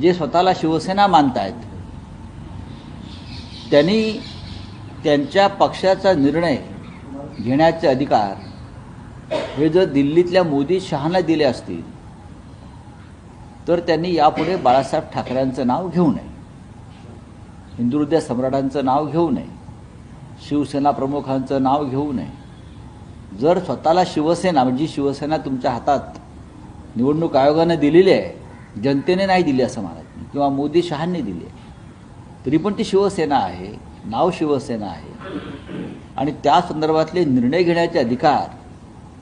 जे स्वतःला शिवसेना मानतायत त्यांनी त्यांच्या पक्षाचा निर्णय घेण्याचे अधिकार हे जर दिल्लीतल्या मोदी शहाना दिले असतील तर त्यांनी यापुढे बाळासाहेब ठाकरेंचं नाव घेऊ नये हिंदुहृदय सम्राटांचं नाव घेऊ नये शिवसेना प्रमुखांचं नाव घेऊ नये. जर स्वतःला शिवसेना म्हणजे शिवसेना तुमच्या हातात निवडणूक आयोगानं दिलेली आहे जनतेने नाही दिली असं म्हणत नाही. किंवा मोदी शहांनी दिली तरी पण ती शिवसेना आहे. नाव शिवसेना आहे. आणि त्या संदर्भातले निर्णय घेण्याचे अधिकार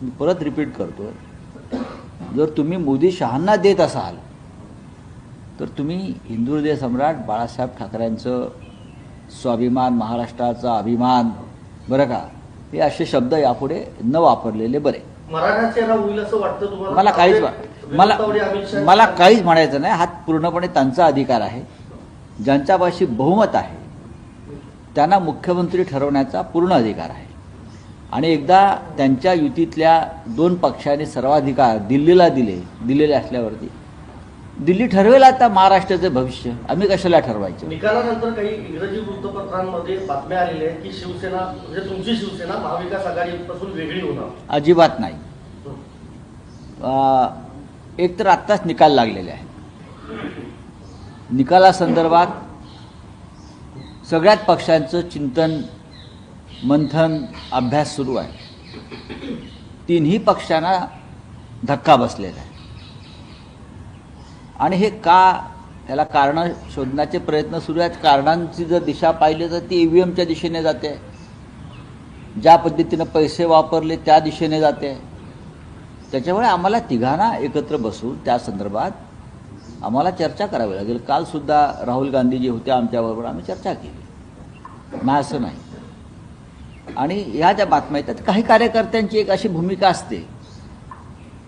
मी परत रिपीट करतो. जर तुम्ही मोदी शहांना देत असाल तर तुम्ही हिंदू हृदय सम्राट बाळासाहेब ठाकरेंचं स्वाभिमान महाराष्ट्राचा अभिमान बरं का? हे असे शब्द यापुढे न वापरलेले बरे. मराठा चेहरा होईल असं वाटतं तुम्हाला? मला काहीच वा- मला मला काहीच म्हणायचं नाही. हा पूर्णपणे त्यांचा अधिकार आहे. ज्यांच्यापाशी बहुमत आहे त्यांना मुख्यमंत्री ठरवण्याचा पूर्ण अधिकार आहे. आणि एकदा त्यांच्या युतीतल्या दोन पक्षांनी सर्वाधिकार दिल्लीला दिले दिलेले असल्यावरती दिल्ली ठरवेल आता महाराष्ट्राचं भविष्य. आम्ही कशाला ठरवायचं? निकालानंतर काही इंग्रजी वृत्तपत्रांमध्ये बातम्या आलेल्या आहेत की शिवसेना म्हणजे तुमची शिवसेना महाविकास आघाडीपासून वेगळी होणार. अजिबात नाही. एक तर आत्ताच निकाल लागलेले आहे. निकालासंदर्भात सगळ्याच पक्षांचं चिंतन मंथन अभ्यास सुरू आहे. तिन्ही पक्षांना धक्का बसलेला आहे. आणि हे का त्याला कारणं शोधण्याचे प्रयत्न सुरू आहेत. कारणांची जर दिशा पाहिली तर ती ई व्ही एमच्या दिशेने जाते. ज्या पद्धतीनं पैसे वापरले त्या दिशेने जाते. त्याच्यामुळे आम्हाला तिघांना एकत्र बसून त्या संदर्भात आम्हाला चर्चा करावी लागेल. कालसुद्धा राहुल गांधीजी होते आमच्याबरोबर आम्ही चर्चा केली. नाही असं नाही. आणि ह्या ज्या बातम्या येतात काही कार्यकर्त्यांची एक अशी भूमिका असते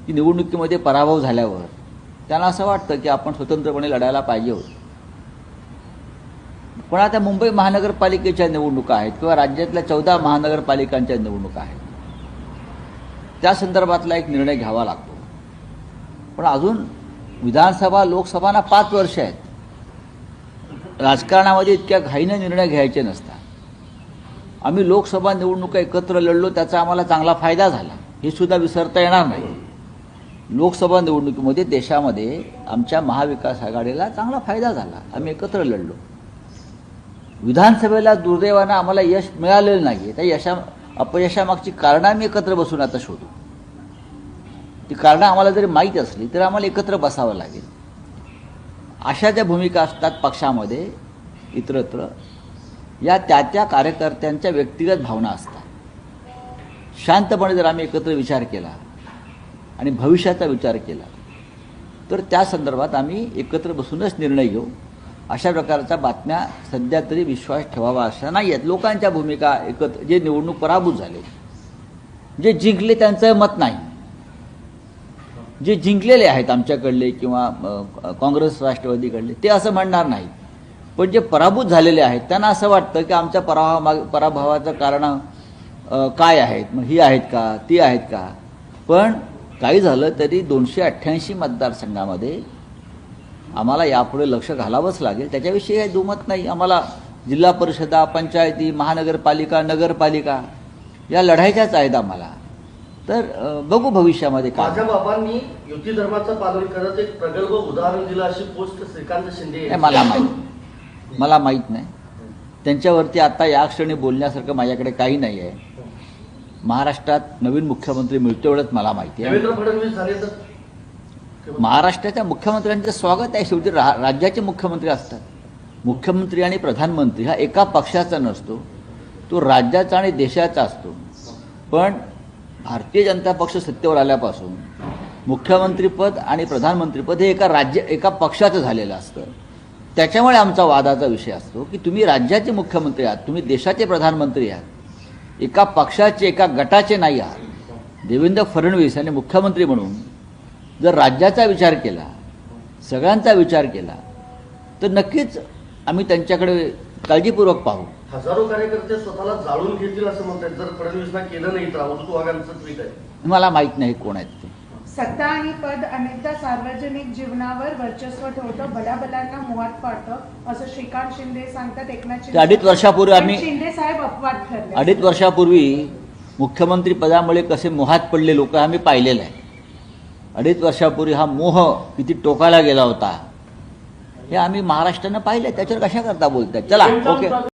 की निवडणुकीमध्ये पराभव झाल्यावर त्यांना असं वाटतं की आपण स्वतंत्रपणे लढायला पाहिजे होतं. पण आता मुंबई महानगरपालिकेच्या निवडणुका आहेत किंवा राज्यातल्या चौदा महानगरपालिकांच्या निवडणुका आहेत. त्या संदर्भातला एक निर्णय घ्यावा लागतो. पण अजून विधानसभा लोकसभांना पाच वर्ष आहेत. राजकारणामध्ये इतक्या घाईनं निर्णय घ्यायचे नसतात. आम्ही लोकसभा निवडणुका एकत्र लढलो त्याचा आम्हाला चांगला फायदा झाला. हे सुद्धा विसरता येणार नाही. लोकसभा निवडणुकीमध्ये देशामध्ये आमच्या महाविकास आघाडीला चांगला फायदा झाला. आम्ही एकत्र लढलो. विधानसभेला दुर्दैवानं आम्हाला यश मिळालेलं नाही त्या यशा अपयशामागची कारणं आम्ही एकत्र बसून आता शोधू. ती कारणं आम्हाला जरी माहीत असली तर आम्हाला एकत्र बसावं लागेल. अशा ज्या भूमिका असतात पक्षामध्ये इतरत्र या त्या त्या कार्यकर्त्यांच्या व्यक्तिगत भावना असतात. शांतपणे जर आम्ही एकत्र विचार केला आणि भविष्याचा विचार केला तर त्या संदर्भात आम्ही एकत्र बसूनच निर्णय घेऊ. अशा प्रकारच्या बातम्या सध्या तरी विश्वास ठेवावा अशा नाही आहेत लोकांच्या भूमिका एकत्र जे निवडणूक पराभूत झाले जे जिंकले त्यांचं मत नाही जे जिंकलेले आहेत आमच्याकडले किंवा काँग्रेस राष्ट्रवादीकडले ते असं म्हणणार नाही. पण जे पराभूत झालेले आहेत त्यांना असं वाटतं की आमच्या पराभवा पराभवाचं कारण काय आहेत? मग ही आहेत का? ती आहेत का? पण काही झालं तरी दोनशे अठ्ठ्याऐंशी मतदारसंघामध्ये आम्हाला यापुढे लक्ष घालावंच लागेल. त्याच्याविषयी काही दुमत नाही. आम्हाला जिल्हा परिषदा पंचायती महानगरपालिका नगरपालिका या लढायच्याच आहेत आम्हाला. तर बघू भविष्यामध्ये माझ्या काय बाबांनी युती धर्माचं पालन करत एक प्रगल्भ उदाहरण दिलं अशी पोस्ट श्रीकांत शिंदे. मला माहीत मला माहीत नाही. त्यांच्यावरती आता या क्षणी बोलण्यासारखं माझ्याकडे काही नाही आहे. महाराष्ट्रात नवीन मुख्यमंत्री मिळतो एवढंच मला माहिती आहे. देवेंद्र फडणवीस झाले तर? महाराष्ट्राच्या मुख्यमंत्र्यांचं स्वागत आहे. शेवटी रा राज्याचे मुख्यमंत्री असतात. मुख्यमंत्री आणि प्रधानमंत्री हा एका पक्षाचा नसतो. तो राज्याचा आणि देशाचा असतो. पण भारतीय जनता पक्ष सत्तेवर आल्यापासून मुख्यमंत्रीपद आणि प्रधानमंत्रीपद हे एका राज्य एका पक्षाचं झालेलं असतं. त्याच्यामुळे आमचा वादाचा विषय असतो की तुम्ही राज्याचे मुख्यमंत्री आहात तुम्ही देशाचे प्रधानमंत्री आहात. एका पक्षाचे एका गटाचे नाही आहात. देवेंद्र फडणवीस यांनी मुख्यमंत्री म्हणून जर राज्याचा विचार केला सगळ्यांचा विचार केला तर नक्कीच आम्ही त्यांच्याकडे काळजीपूर्वक पाहू. हजारो कार्यकर्ते स्वतःला जाळून घेतील असं म्हणतात. जर फडणवीसना केलं नाही तर अवधूत वाघांचं ट्विट आहे. मला माहीत नाही कोण आहेत ते. सत्ता आणि पद अनेकदा सार्वजनिक जीवनावर वर्चस्व ठेवतं भल्याभल्यांना मोहात पाडतं असं श्रीकांत शिंदे सांगतात एकनाथ ते अडीच वर्षापूर्वी आम्ही- शिंदे साहेब अपवाद ठरले. अडीच वर्षापूर्वी मुख्यमंत्री पदामुळे कसे मोहात पडले लोक आम्ही पाहिलेलं आहे. अडीच वर्षापूर्वी हा मोह किती टोकाला गेला होता. हे आम्ही महाराष्ट्रानं पाहिलं त्याच्यावर कशा करता बोलतात चला ओके.